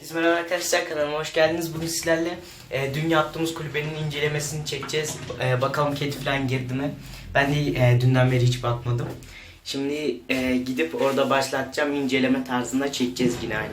Herkese Merhaba arkadaşlar kanalıma hoş geldiniz. Bugün sizlerle e, dün yaptığımız kulübenin incelemesini çekeceğiz. E, bakalım kedi falan girdi mi? Ben de e, dünden beri hiç bakmadım. Şimdi e, gidip orada başlatacağım inceleme tarzında çekeceğiz yine aynı.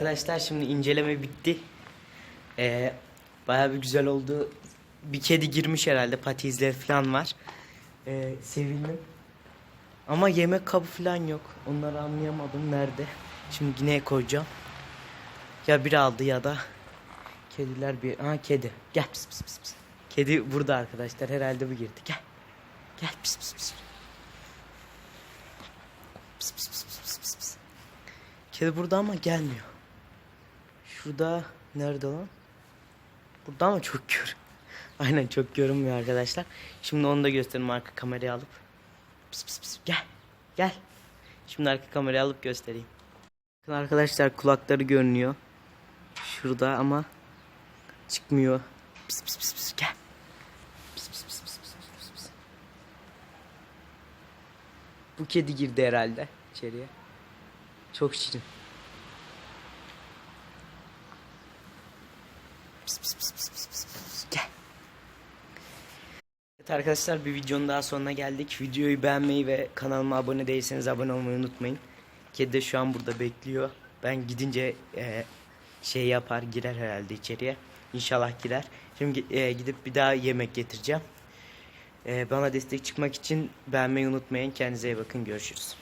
Arkadaşlar şimdi inceleme bitti. Ee, Baya bir güzel oldu. Bir kedi girmiş herhalde pati izleri falan var. Ee, sevindim. Ama yemek kabı falan yok. Onları anlayamadım nerede. Şimdi yine koyacağım. Ya biri aldı ya da kediler bir... Ha kedi. Gel pis pis pis pis. Kedi burada arkadaşlar. Herhalde bu girdi. Gel. Gel pis pis pis. Kedi burada ama gelmiyor. Şurada nerede lan? Burada ama çok gör. Aynen çok görünmüyor arkadaşlar. Şimdi onu da göstereyim arka kamerayı alıp. Pis pis pis gel. Gel. Şimdi arka kamerayı alıp göstereyim. Bakın arkadaşlar kulakları görünüyor. Şurada ama çıkmıyor. Pis pis pis pis gel. Pis pis pis pis pis pis pis. Bu kedi girdi herhalde içeriye. Çok şirin. Evet arkadaşlar bir videonun daha sonuna geldik. Videoyu beğenmeyi ve kanalıma abone değilseniz abone olmayı unutmayın. Kedi de şu an burada bekliyor. Ben gidince e, şey yapar girer herhalde içeriye. İnşallah girer. Şimdi e, gidip bir daha yemek getireceğim. E, bana destek çıkmak için beğenmeyi unutmayın. Kendinize iyi bakın. Görüşürüz.